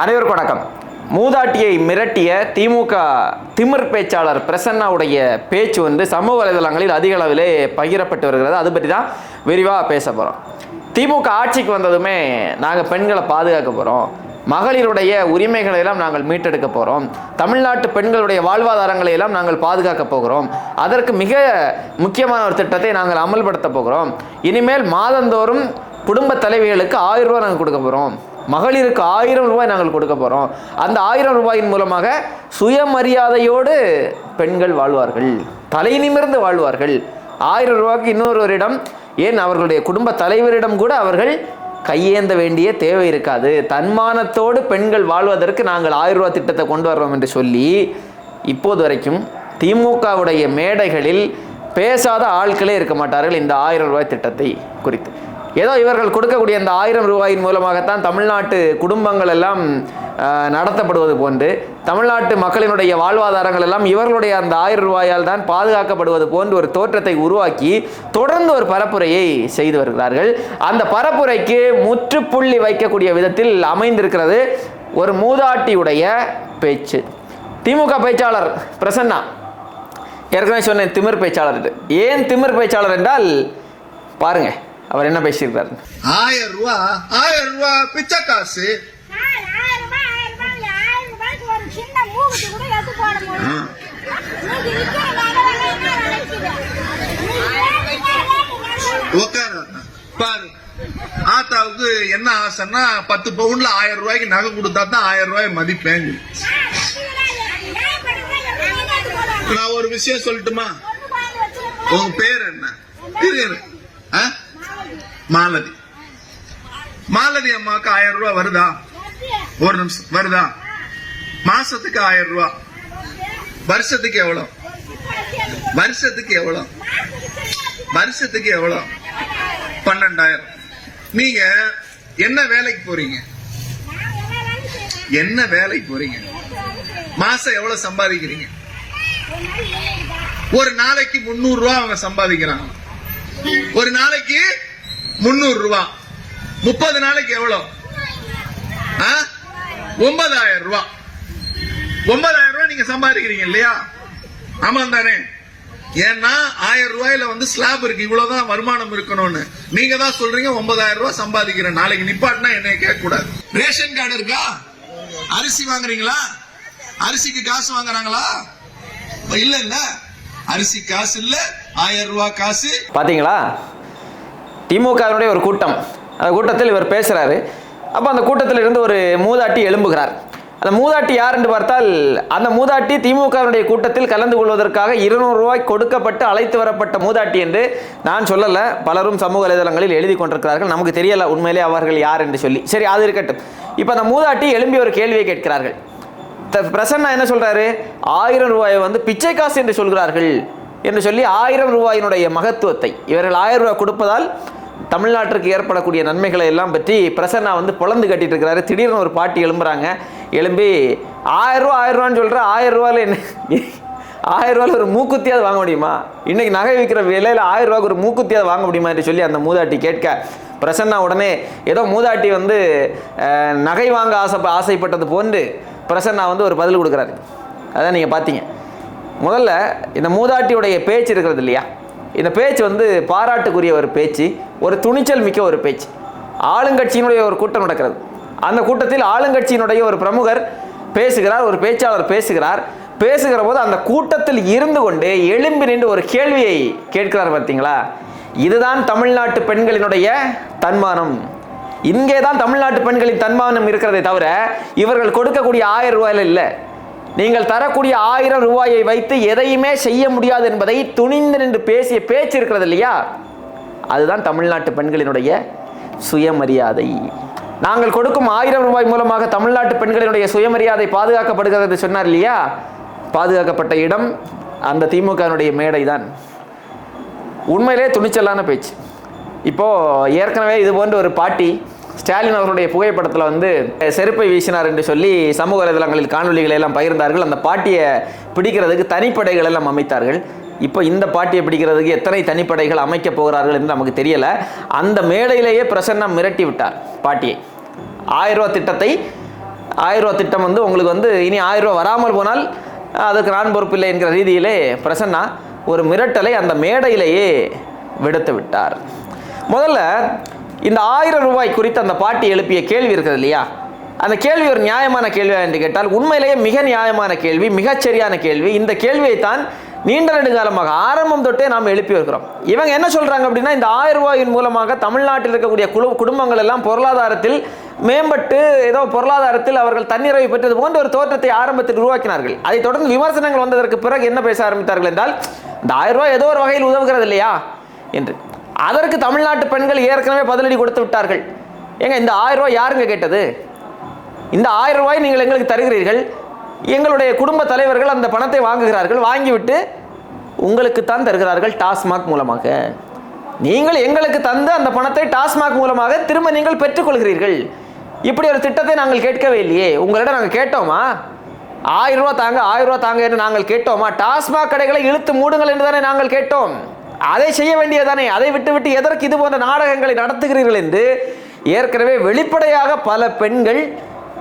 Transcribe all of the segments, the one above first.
அனைவருக்கும் வணக்கம். மூதாட்டியை மிரட்டிய திமுக திமிர் பேச்சாளர் பிரசன்னாவுடைய பேச்சு வந்து சமூக வலைதளங்களில் அதிக அளவிலே பகிரப்பட்டு வருகிறது. அது பற்றி தான் விரிவாக பேச போகிறோம் திமுக ஆட்சிக்கு வந்ததுமே நாங்கள் பெண்களை பாதுகாக்க போகிறோம் மகளிருடைய உரிமைகளை எல்லாம் நாங்கள் மீட்டெடுக்க போகிறோம் தமிழ்நாட்டு பெண்களுடைய வாழ்வாதாரங்களை எல்லாம் நாங்கள் பாதுகாக்க போகிறோம். அதற்கு மிக முக்கியமான ஒரு திட்டத்தை நாங்கள் அமல்படுத்த போகிறோம். இனிமேல் மாதந்தோறும் குடும்ப தலைவிகளுக்கு ஆயிரம் ரூபாய் நாங்கள் கொடுக்க போகிறோம் மகளிருக்கு ஆயிரம் ரூபாய் நாங்கள் கொடுக்க போகிறோம் அந்த ஆயிரம் ரூபாயின் மூலமாக சுயமரியாதையோடு பெண்கள் வாழ்வார்கள். தலை நிமிர்ந்து வாழ்வார்கள். ஆயிரம் ரூபாய்க்கு இன்னொருவரிடம் ஏன்? அவர்களுடைய குடும்ப தலைவரிடம் கூட அவர்கள் கையேந்த வேண்டிய தேவை இருக்காது. தன்மானத்தோடு பெண்கள் வாழ்வதற்கு நாங்கள் ஆயிரம் ரூபாய் திட்டத்தை கொண்டு வர்றோம் என்று சொல்லி இப்போது வரைக்கும் திமுகவுடைய மேடைகளில் பேசாத ஆட்களே இருக்க மாட்டார்கள் இந்த ஆயிரம் ரூபாய் திட்டத்தை குறித்து. ஏதோ இவர்கள் கொடுக்கக்கூடிய அந்த ஆயிரம் ரூபாயின் மூலமாகத்தான் தமிழ்நாட்டு குடும்பங்கள் எல்லாம் நடத்தப்படுவது போன்று தமிழ்நாட்டு மக்களினுடைய வாழ்வாதாரங்கள் எல்லாம் இவர்களுடைய அந்த ஆயிரம் ரூபாயால் தான் பாதுகாக்கப்படுவது போன்று ஒரு தோற்றத்தை உருவாக்கி தொடர்ந்து ஒரு பரப்புரையை செய்து வருகிறார்கள். அந்த பரப்புரைக்கு முற்றுப்புள்ளி வைக்கக்கூடிய விதத்தில் அமைந்திருக்கிறது ஒரு மூதாட்டியுடைய பேச்சு. திமுக பேச்சாளர் பிரசன்னா ஏற்கனவே சொன்னேன் திமிர் பேச்சாளர் ஏன் திமிர் பேச்சாளர் என்றால் பாருங்கள் அவர் என்ன பேசியிருக்காரு? ஆயிரம் ரூபா ஆயிரம் ரூபா பிச்சை காசு. பாரு. ஆத்தாவுக்கு என்ன ஆசைன்னா பத்து பவுன்ல ஆயிரம் ரூபாய்க்கு நகை கொடுத்தா தான் ஆயிரம் ரூபாய் போடுவாங்க? நான் ஒரு விஷயம் சொல்லட்டுமா. உங்க பேர் என்ன? மாலதி. மாலதி அம்மாவுக்கு ஆயிரம் ரூபாய் வருதா? ஒரு நிமிஷம் வருதா? மாசத்துக்கு ஆயிரம் ரூபாய் வருஷத்துக்கு எவ்வளவு வருஷத்துக்கு எவ்வளவு வருஷத்துக்கு எவ்வளவு பன்னெண்டாயிரம். நீங்க என்ன வேலைக்கு போறீங்க? என்ன வேலைக்கு போறீங்க? மாசம் எவ்வளவு சம்பாதிக்கிறீங்க? ஒரு ஒரு நாளைக்கு முன்னூறு ரூபா அவங்க சம்பாதிக்கிறாங்க. ஒரு நாளைக்கு முன்னூறு ரூபா. முப்பது நாளைக்கு எவ்வளவு ஆ? ஒன்பதாயிரம் ரூபா. ஒன்பதாயிரம் ரூபாய் நீங்க சம்பாதிக்கிறீங்க இல்லையா? ஆமா தானே. ஏன்னா ஆயிரம் ரூபாயில வந்து ஸ்லாப் இருக்கு. இவ்வளவுதான் வருமானம் இருக்கணும்னு. நீங்க தான் சொல்றீங்க ஒன்பதாயிரம் ரூபாய் சம்பாதிக்கிறேன். நாளைக்கு நிப்பாட்டினா என்னைய கேட்க கூடாது ரேஷன் கார்டு இருக்கா? அரிசி வாங்குறீங்களா? அரிசிக்கு காசு வாங்குறாங்களா? இல்ல இல்ல. அரிசி காசு இல்ல ஆயிரம் ரூபாய் காசு. பாத்தீங்களா? திமுகவினுடைய ஒரு கூட்டம். அந்த கூட்டத்தில் இவர் பேசுகிறாரு அப்போ அந்த கூட்டத்தில் இருந்து ஒரு மூதாட்டி எழும்புகிறார். அந்த மூதாட்டி யார் என்று பார்த்தால் அந்த மூதாட்டி திமுகவினுடைய கூட்டத்தில் கலந்து கொள்வதற்காக இருநூறு ரூபாய் கொடுக்கப்பட்டு அழைத்து வரப்பட்ட மூதாட்டி என்று நான் சொல்லலை. பலரும் சமூக வலைதளங்களில் எழுதி கொண்டிருக்கிறார்கள். நமக்கு தெரியல உண்மையிலே அவர்கள் யார் என்று சொல்லி. சரி அது இருக்கட்டும். இப்போ அந்த மூதாட்டி எழும்பி ஒரு கேள்வியை கேட்கிறார்கள். த- பிரசன்னா என்ன சொல்கிறாரு ஆயிரம் ரூபாயை வந்து பிச்சை காசு என்று சொல்கிறார்கள் என்று சொல்லி ஆயிரம் ரூபாயினுடைய மகத்துவத்தை இவர்கள் ஆயிரம் ரூபாய் கொடுப்பதால் தமிழ்நாட்டிற்கு ஏற்படக்கூடிய நன்மைகளை எல்லாம் பற்றி பிரசன்னா வந்து பொழந்து கட்டிட்டு இருக்கிறாரு திடீர்னு ஒரு பாட்டி எழும்புறாங்க. எழும்பி ஆயிரம் ரூபா ஆயிரம் ரூபான்னு சொல்ற ஆயிரம் என்ன? ஆயிரம் ரூபாயில் ஒரு மூக்குத்தியாவது வாங்க முடியுமா? இன்னைக்கு நகை விற்கிற விலையில் ஆயிரம் ரூபாய்க்கு ஒரு மூக்குத்தியாவது வாங்க முடியுமா? என்று சொல்லி அந்த மூதாட்டி கேட்க பிரசன்னா உடனே ஏதோ மூதாட்டி வந்து நகை வாங்க ஆசை ஆசைப்பட்டது போன்று பிரசன்னா வந்து ஒரு பதில் கொடுக்குறாரு. அதான் நீங்கள் பார்த்தீங்க. முதல்ல இந்த மூதாட்டியுடைய பேச்சு இருக்கிறது இல்லையா? இந்த பேச்சு வந்து பாராட்டுக்குரிய ஒரு பேச்சு ஒரு துணிச்சல் மிக்க ஒரு பேச்சு. ஆளுங்கட்சியினுடைய ஒரு கூட்டம் நடக்கிறது. அந்த கூட்டத்தில் ஆளுங்கட்சியினுடைய ஒரு பிரமுகர் பேசுகிறார் ஒரு பேச்சாளர் பேசுகிறார். பேசுகிற போது அந்த கூட்டத்தில் இருந்து கொண்டு எழும்பி நின்று ஒரு கேள்வியை கேட்கிறார் பார்த்தீங்களா? இதுதான் தமிழ்நாட்டு பெண்களினுடைய தன்மானம். இங்கே தான் தமிழ்நாட்டு பெண்களின் தன்மானம் இருக்கிறதே தவிர இவர்கள் கொடுக்கக்கூடிய ஆயிரம் ரூபாயில் இல்லை. நீங்கள் தரக்கூடிய ஆயிரம் ரூபாயை வைத்து எதையுமே செய்ய முடியாது என்பதை துணிந்து நின்று பேசிய பேச்சு இருக்கிறது இல்லையா? அதுதான் தமிழ்நாட்டு பெண்களினுடைய சுயமரியாதை. நாங்கள் கொடுக்கும் ஆயிரம் ரூபாய் மூலமாக தமிழ்நாட்டு பெண்களினுடைய சுயமரியாதை பாதுகாக்கப்படுகிறது என்று சொன்னார் இல்லையா? பாதுகாக்கப்பட்ட இடம் அந்த திமுகவினுடைய மேடை தான் உண்மையிலே துணிச்சலான பேச்சு. இப்போ ஏற்கனவே இது போன்ற ஒரு பாட்டி ஸ்டாலின் அவர்களுடைய புகைப்படத்தில் வந்து செருப்பை வீசினார் என்று சொல்லி சமூக வலைதளங்களில் காணொலிகளை எல்லாம் பகிர்ந்தார்கள். அந்த பாட்டியை பிடிக்கிறதுக்கு தனிப்படைகள் எல்லாம் அமைத்தார்கள். இப்போ இந்த பாட்டியை பிடிக்கிறதுக்கு எத்தனை தனிப்படைகள் அமைக்கப் போகிறார்கள் என்று நமக்கு தெரியல. அந்த மேடையிலேயே பிரசன்னம் மிரட்டி விட்டார் பாட்டியை. ஆயிரம் ரூபா திட்டத்தை ஆயிரம் ரூபா திட்டம் வந்து உங்களுக்கு வந்து இனி ஆயிரம் ரூபா வராமல் போனால் அதுக்கு நான் பொறுப்பில்லை என்கிற ரீதியிலே பிரசன்னா ஒரு மிரட்டலை அந்த மேடையிலேயே விடுத்து விட்டார். முதல்ல இந்த ஆயிரம் ரூபாய் குறித்து அந்த பாட்டி எழுப்பிய கேள்வி இருக்குது இல்லையா? அந்த கேள்வி ஒரு நியாயமான கேள்வியா என்று கேட்டால் உண்மையிலேயே மிக நியாயமான கேள்வி மிகச்சரியான கேள்வி. இந்த கேள்வியை தான் நீண்ட நெடுங்காலமாக ஆரம்பம் தொட்டே நாம் எழுப்பி வருகிறோம். இவங்க என்ன சொல்றாங்க அப்படின்னா இந்த ஆயிரம் ரூபாயின் மூலமாக தமிழ்நாட்டில் இருக்கக்கூடிய குழு குடும்பங்கள் எல்லாம் பொருளாதாரத்தில் மேம்பட்டு ஏதோ பொருளாதாரத்தில் அவர்கள் தன்னிறைவு பெற்றது போன்ற ஒரு தோற்றத்தை ஆரம்பத்தில் உருவாக்கினார்கள். அதைத் தொடர்ந்து விமர்சனங்கள் வந்ததற்கு பிறகு என்ன பேச ஆரம்பித்தார்கள் என்றால் இந்த ஆயிரம் ரூபாய் ஏதோ ஒரு வகையில் உதவுகிறது இல்லையா? என்று. அதற்கு தமிழ்நாட்டு பெண்கள் ஏற்கனவே பதிலடி கொடுத்து விட்டார்கள். ஏங்க இந்த ஆயிரம் ரூபாய் யாருங்க கேட்டது? இந்த ஆயிரம் ரூபாய் நீங்கள் எங்களுக்கு தருகிறீர்கள். எங்களுடைய குடும்ப தலைவர்கள் அந்த பணத்தை வாங்குகிறார்கள் வாங்கிவிட்டு உங்களுக்கு தான் தருகிறார்கள் டாஸ்மாக் மூலமாக. நீங்கள் எங்களுக்கு தந்து அந்த பணத்தை டாஸ்மாக் மூலமாக திரும்ப நீங்கள் பெற்றுக்கொள்கிறீர்கள். இப்படி ஒரு திட்டத்தை நாங்கள் கேட்கவே இல்லையே. உங்களிடம் நாங்கள் கேட்டோமா? ஆயிரம் ரூபா தாங்க ஆயிரம் ரூபா தாங்க என்று நாங்கள் கேட்டோமா? டாஸ்மாக் கடைகளை இழுத்து மூடுங்கள் என்று தானே நாங்கள் கேட்டோம். அதை செய்ய வேண்டியதானே அதை விட்டுவிட்டு எதற்கு இது போன்ற நாடகங்களை நடத்துகிறீர்கள் என்று ஏற்கனவே வெளிப்படையாக பல பெண்கள்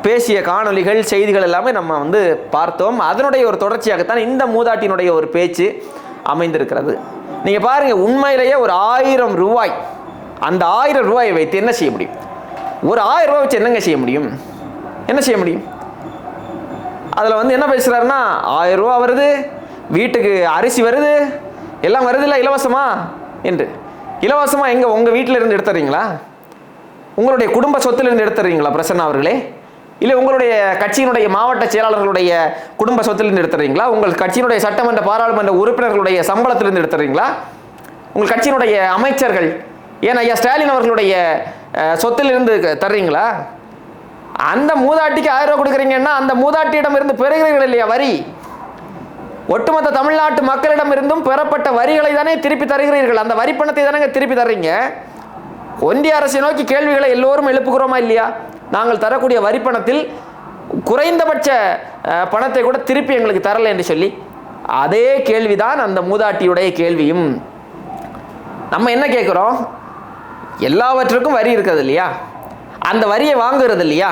பேசிய காணொளிகள் செய்திகள் எல்லாமே நம்ம வந்து பார்த்தோம். அதனுடைய ஒரு தொடர்ச்சியாகத்தான் இந்த மூதாட்டினுடைய ஒரு பேச்சு அமைந்திருக்கிறது. நீங்கள் பாருங்கள் உண்மையிலேயே ஒரு ஆயிரம் ரூபாய் அந்த ஆயிரம் ரூபாயை வைத்து என்ன செய்ய முடியும்? ஒரு ஆயிரம் ரூபாய் வச்சு என்னங்க செய்ய முடியும்? என்ன செய்ய முடியும்? அதில் வந்து என்ன பேசுகிறாருன்னா ஆயிரம் ரூபா வருது வீட்டுக்கு அரிசி வருது எல்லாம் வருதில்ல இலவசமா? என்று. இலவசமா எங்கே உங்கள் வீட்டில் இருந்து எடுத்துறீங்களா? உங்களுடைய குடும்ப சொத்திலிருந்து எடுத்துறீங்களா பிரசன்னா அவர்களே? இல்லை உங்களுடைய கட்சியினுடைய மாவட்ட செயலாளர்களுடைய குடும்ப சொத்திலிருந்து எடுத்துறீங்களா? உங்கள் கட்சியினுடைய சட்டமன்ற பாராளுமன்ற உறுப்பினர்களுடைய சம்பளத்திலிருந்து எடுத்துறீங்களா? உங்கள் கட்சியினுடைய அமைச்சர்கள் ஏன் ஐயா ஸ்டாலின் அவர்களுடைய சொத்திலிருந்து தர்றீங்களா? அந்த மூதாட்டிக்கு ஆயிரம் ரூபா கொடுக்குறீங்கன்னா அந்த மூதாட்டியிடம் இருந்து பெறுகிறீர்கள் இல்லையா வரி? ஒட்டுமொத்த தமிழ்நாட்டு மக்களிடம் இருந்தும் பெறப்பட்ட வரிகளை தானே திருப்பி தருகிறீர்கள்? அந்த வரி பணத்தை தானே திருப்பி தர்றீங்க? ஒன்றிய அரசை நோக்கி கேள்விகளை எல்லோரும் எழுப்புகிறோமா இல்லையா? நாங்கள் தரக்கூடிய வரி பணத்தில் குறைந்தபட்ச பணத்தை கூட திருப்பி எங்களுக்கு தரலை என்று சொல்லி அதே கேள்விதான் அந்த மூதாட்டியுடைய கேள்வியும். நம்ம என்ன கேட்குறோம் எல்லாவற்றுக்கும் வரி இருக்கிறது இல்லையா? அந்த வரியை வாங்குறது இல்லையா?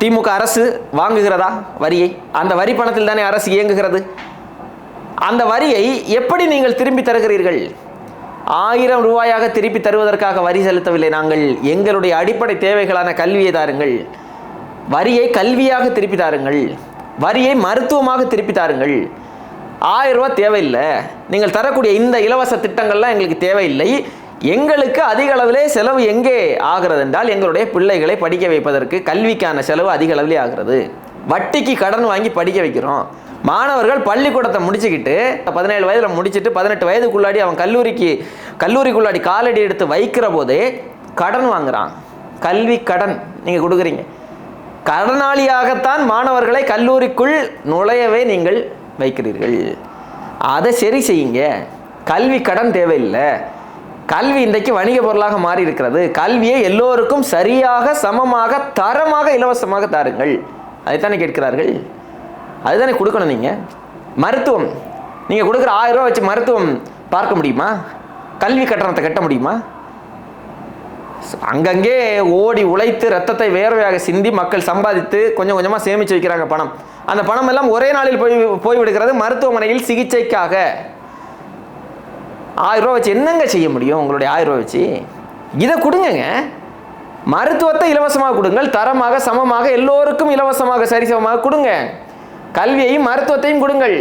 திமுக அரசு வாங்குகிறதா வரியை? அந்த வரி பணத்தில் தானே அரசு இயங்குகிறது? அந்த வரியை எப்படி நீங்கள் திரும்பி தருகிறீர்கள்? ஆயிரம் ரூபாயாக திருப்பி தருவதற்காக வரி செலுத்தவில்லை நாங்கள். எங்களுடைய அடிப்படை தேவைகளான கல்வியை தாருங்கள். வரியை கல்வியாக திருப்பி தாருங்கள். வரியை மருத்துவமாக திருப்பி தாருங்கள். ஆயிரம் ரூபாய் தேவையில்லை. நீங்கள் தரக்கூடிய இந்த இலவச திட்டங்கள்லாம் எங்களுக்கு தேவையில்லை. எங்களுக்கு அதிக அளவிலே செலவு எங்கே ஆகிறது என்றால் எங்களுடைய பிள்ளைகளை படிக்க வைப்பதற்கு கல்விக்கான செலவு அதிக அளவிலே ஆகிறது. வட்டிக்கு கடன் வாங்கி படிக்க வைக்கிறோம். மாணவர்கள் பள்ளிக்கூடத்தை முடிச்சுக்கிட்டு பதினேழு வயதில் முடிச்சுட்டு பதினெட்டு வயதுக்குள்ளாடி அவன் கல்லூரிக்கு கல்லூரிக்குள்ளாடி காலடி எடுத்து வைக்கிற போதே கடன் வாங்குறான். கல்வி கடன் நீங்கள் கொடுக்குறீங்க. கடனாளியாகத்தான் மாணவர்களை கல்லூரிக்குள் நுழையவே நீங்கள் வைக்கிறீர்கள். அதை சரி செய்யுங்க. கல்வி கடன் தேவையில்லை. கல்வி இன்றைக்கு வணிக பொருளாக மாறி இருக்கிறது கல்வியை எல்லோருக்கும் சரியாக சமமாக தரமாக இலவசமாக தாருங்கள். அதைத்தானே கேட்கிறார்கள்? அதுதானே கொடுக்கணும் நீங்கள் மருத்துவம். நீங்கள் கொடுக்குற ஆயிரம் ரூபா வச்சு மருத்துவம் பார்க்க முடியுமா? கல்வி கட்டணத்தை கட்ட முடியுமா? அங்கங்கே ஓடி உழைத்து ரத்தத்தை வேர்வையாக சிந்தி மக்கள் சம்பாதித்து கொஞ்சம் கொஞ்சமாக சேமித்து வைக்கிறாங்க பணம். அந்த பணம் எல்லாம் ஒரே நாளில் போய் போய்விடுகிறது மருத்துவமனையில் சிகிச்சைக்காக. ஆயிரம் வச்சு என்னங்க செய்ய முடியும் உங்களுடைய ஆயிரம் ரூபா வச்சு? இதை கொடுங்கங்க. மருத்துவத்தை இலவசமாக கொடுங்கள். தரமாக சமமாக எல்லோருக்கும் இலவசமாக சரிசமமாக கொடுங்க. கல்வியையும் மருத்துவத்தையும் கொடுங்கள்.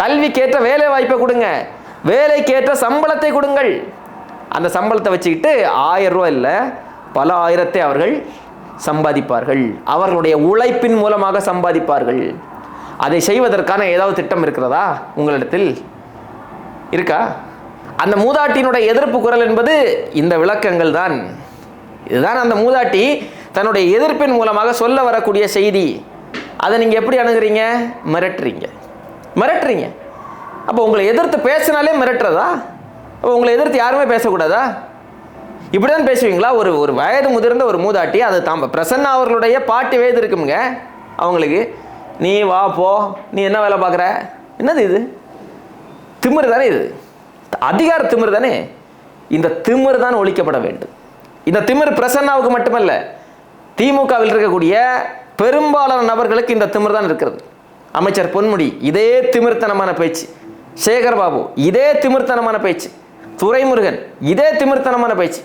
கல்விக்கேற்ற வேலை வாய்ப்பை கொடுங்க. வேலைக்கேற்ற சம்பளத்தை கொடுங்கள். அந்த சம்பளத்தை வச்சுக்கிட்டு ஆயிரம் ரூபாய் இல்லை பல ஆயிரத்தை அவர்கள் சம்பாதிப்பார்கள். அவர்களுடைய உழைப்பின் மூலமாக சம்பாதிப்பார்கள். அதை செய்வதற்கான ஏதாவது திட்டம் இருக்கிறதா உங்களிடத்தில்? இருக்கா? அந்த மூதாட்டியினுடைய எதிர்ப்பு குரல் என்பது இந்த விளக்கங்கள் தான். இதுதான் அந்த மூதாட்டி தன்னுடைய எதிர்ப்பின் மூலமாக சொல்ல வரக்கூடிய செய்தி. அதை நீங்கள் எப்படி அணுகுறீங்க? மிரட்டுறீங்க. மிரட்டுறீங்க. அப்போ உங்களை எதிர்த்து பேசினாலே மிரட்டுறதா? அப்போ உங்களை எதிர்த்து யாருமே பேசக்கூடாதா? இப்படி தான் பேசுவீங்களா? ஒரு ஒரு வயது முதிர்ந்த ஒரு மூதாட்டி அது தாம் பிரசன்னா அவர்களுடைய பாட்டு வயது இருக்குங்க அவங்களுக்கு நீ வா போ. நீ என்ன வேலை பார்க்குற? என்னது இது? திமிரு தானே இது? அதிகார திமிர் தானே? இந்த திமிரு தான் ஒழிக்கப்பட வேண்டும். இந்த திமிரு பிரசன்னாவுக்கு மட்டுமல்ல திமுகவில் இருக்கக்கூடிய பெரும்பாலான நபர்களுக்கு இந்த திமிர் தான் இருக்கிறது. அமைச்சர் பொன்முடி இதே திமிர்த்தனமான பேச்சு. சேகர் பாபு இதே திமிர்த்தனமான பேச்சு. துரைமுருகன் இதே திமிர்த்தனமான பேச்சு.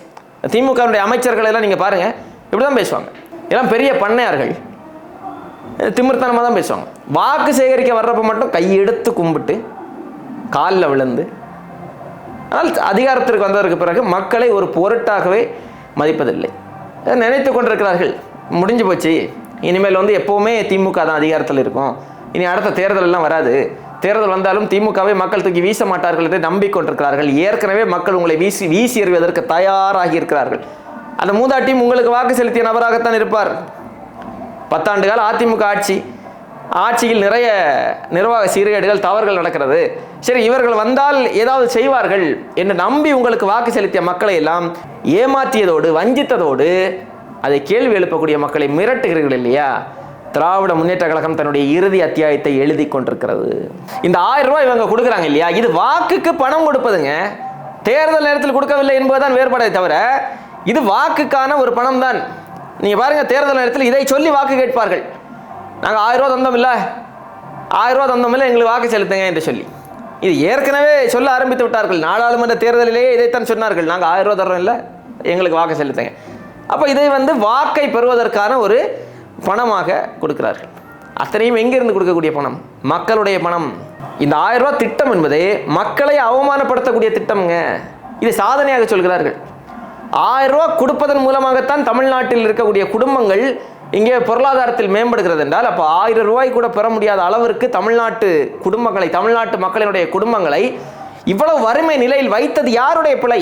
திமுகவுடைய அமைச்சர்கள் எல்லாம் நீங்கள் பாருங்கள் இப்படி தான் பேசுவாங்க. எல்லாம் பெரிய பண்ணையார்கள். திமிர்த்தனமாக தான் பேசுவாங்க. வாக்கு சேகரிக்க வர்றப்ப மட்டும் கையெடுத்து கும்பிட்டு காலில் விழுந்து ஆனால் அதிகாரத்திற்கு வந்ததற்கு பிறகு மக்களை ஒரு பொருட்டாகவே மதிப்பதில்லை. நினைத்து கொண்டிருக்கிறார்கள். முடிஞ்சு போச்சு. இனிமேல் வந்து எப்போவுமே திமுக தான் அதிகாரத்தில் இருக்கும். இனி அடுத்த தேர்தலெல்லாம் வராது. தேர்தல் வந்தாலும் திமுகவை மக்கள் தூக்கி வீச மாட்டார்கள் என்று நம்பிக்கொண்டிருக்கிறார்கள். ஏற்கனவே மக்கள் உங்களை வீசி வீசி எறிவதற்கு தயாராகி இருக்கிறார்கள். அந்த மூதாட்டியும் உங்களுக்கு வாக்கு செலுத்திய நபராகத்தான் இருப்பார். பத்தாண்டு கால அதிமுக ஆட்சி. ஆட்சியில் நிறைய நிர்வாக சீர்கேடுகள் தவறுகள் நடக்கிறது. சரி இவர்கள் வந்தால் ஏதாவது செய்வார்கள் என்று நம்பி உங்களுக்கு வாக்கு செலுத்திய மக்களை எல்லாம் ஏமாற்றியதோடு வஞ்சித்ததோடு அதை கேள்வி எழுப்பக்கூடிய மக்களை மிரட்டுகிறீர்கள் இல்லையா? திராவிட முன்னேற்ற கழகம் தன்னுடைய இறுதி அத்தியாயத்தை எழுதி கொண்டிருக்கிறது. இந்த ஆயிரம் ரூபாய் இவங்க கொடுக்குறாங்க இல்லையா? இது வாக்குக்கு பணம் கொடுப்பதுங்க. தேர்தல் நேரத்தில் கொடுக்கவில்லை என்பதுதான் வேறுபாடை தவிர இது வாக்குக்கான ஒரு பணம் தான் நீங்க பாருங்க தேர்தல் நேரத்தில் இதை சொல்லி வாக்கு கேட்பார்கள். நாங்கள் ஆயிரம் ரூபா தந்தோம் இல்லை? ஆயிரம் ரூபா தந்தோம் இல்லை? எங்களுக்கு வாக்கு செலுத்துங்க என்று சொல்லி. இது ஏற்கனவே சொல்ல ஆரம்பித்து விட்டார்கள். நாடாளுமன்ற தேர்தலிலேயே இதைத்தான் சொன்னார்கள். நாங்கள் ஆயிரம் ரூபா தர்றோம் இல்லை? எங்களுக்கு வாக்கு செலுத்துங்க. அப்போ இதை வந்து வாக்கை பெறுவதற்கான ஒரு பணமாக கொடுக்கிறார்கள். அத்தனையும் எங்கிருந்து கொடுக்கக்கூடிய பணம்? மக்களுடைய பணம். இந்த ஆயிரம் ரூபா திட்டம் என்பது மக்களை அவமானப்படுத்தக்கூடிய திட்டம்ங்க. இது சாதனையாக சொல்கிறார்கள். ஆயிரம் ரூபா கொடுப்பதன் மூலமாகத்தான் தமிழ்நாட்டில் இருக்கக்கூடிய குடும்பங்கள் இங்கே பொருளாதாரத்தில் மேம்படுகிறது என்றால் அப்போ ஆயிரம் ரூபாய் கூட பெற முடியாத அளவிற்கு தமிழ்நாட்டு குடும்பங்களை தமிழ்நாட்டு மக்களினுடைய குடும்பங்களை இவ்வளவு வறுமை நிலையில் வைத்தது யாருடைய பிழை?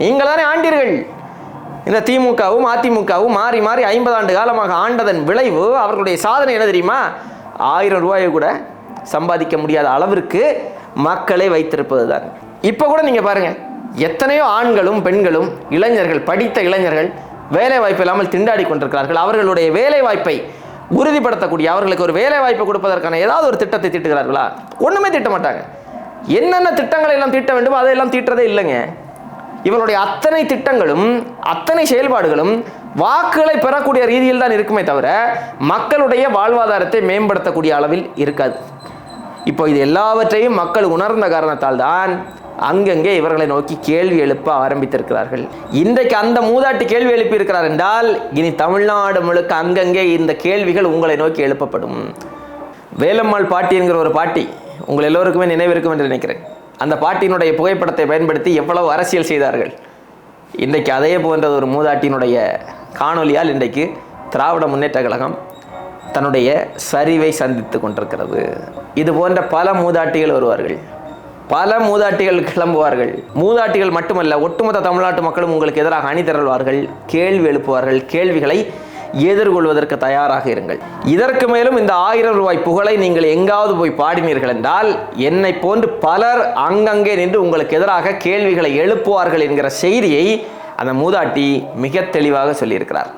நீங்கள் தானே ஆண்டீர்கள். இந்த திமுகவும் அதிமுகவும் மாறி மாறி ஐம்பது ஆண்டு காலமாக ஆண்டதன் விளைவு அவர்களுடைய சாதனை என்ன தெரியுமா? ஆயிரம் ரூபாயை கூட சம்பாதிக்க முடியாத அளவிற்கு மக்களை வைத்திருப்பது தான் இப்போ கூட நீங்கள் பாருங்க எத்தனையோ ஆண்களும் பெண்களும் இளைஞர்கள் படித்த இளைஞர்கள் வேலை வாய்ப்பு இல்லாமல் திண்டாடி கொண்டிருக்கிறார்கள். அவர்களுடைய வேலை வாய்ப்பை உறுதிப்படுத்தக்கூடிய அவர்களுக்கு ஒரு வேலை வாய்ப்பு கொடுப்பதற்கான ஏதாவது ஒரு திட்டத்தை தீட்டுகிறார்களா? ஒன்றுமே தீட்ட மாட்டாங்க. என்னென்ன திட்டங்களை எல்லாம் தீட்ட வேண்டுமோ அதையெல்லாம் தீட்டுறதே இல்லைங்க. இவருடைய அத்தனை திட்டங்களும் அத்தனை செயல்பாடுகளும் வாக்குகளை பெறக்கூடிய ரீதியில் தான் இருக்குமே தவிர மக்களுடைய வாழ்வாதாரத்தை மேம்படுத்தக்கூடிய அளவில் இருக்காது. இப்போ இது எல்லாவற்றையும் மக்கள் உணர்ந்த காரணத்தால் தான் அங்கங்கே இவர்களை நோக்கி கேள்வி எழுப்ப ஆரம்பித்திருக்கிறார்கள். இன்றைக்கு அந்த மூதாட்டி கேள்வி எழுப்பி இருக்கிறார் என்றால் இனி தமிழ்நாடு முழுக்க அங்கங்கே இந்த கேள்விகள் உங்களை நோக்கி எழுப்பப்படும். வேலம்மாள் பாட்டி என்கிற ஒரு பாட்டி உங்கள் எல்லோருக்குமே நினைவிருக்கும் என்று நினைக்கிறேன். அந்த பாட்டியினுடைய புகைப்படத்தை பயன்படுத்தி எவ்வளவு அரசியல் செய்தார்கள். இன்றைக்கு அதே போன்ற ஒரு மூதாட்டியினுடைய காணொலியால் இன்றைக்கு திராவிட முன்னேற்ற கழகம் தன்னுடைய சரிவை சந்தித்து கொண்டிருக்கிறது. இது போன்ற பல மூதாட்டிகள் வருவார்கள். பல மூதாட்டிகள் கிளம்புவார்கள். மூதாட்டிகள் மட்டுமல்ல ஒட்டுமொத்த தமிழ்நாட்டு மக்களும் உங்களுக்கு எதிராக அணி திரள்வார்கள் கேள்வி எழுப்புவார்கள் கேள்விகளை எதிர்கொள்வதற்கு தயாராக இருங்கள். இதற்கு மேலும் இந்த ஆயிரம் ரூபாய் புகழை நீங்கள் எங்காவது போய் பாடினீர்கள் என்றால் என்னை போன்று பலர் அங்கங்கே நின்று உங்களுக்கு எதிராக கேள்விகளை எழுப்புவார்கள் என்கிற செய்தியை அந்த மூதாட்டி மிக தெளிவாக சொல்லியிருக்கிறார்.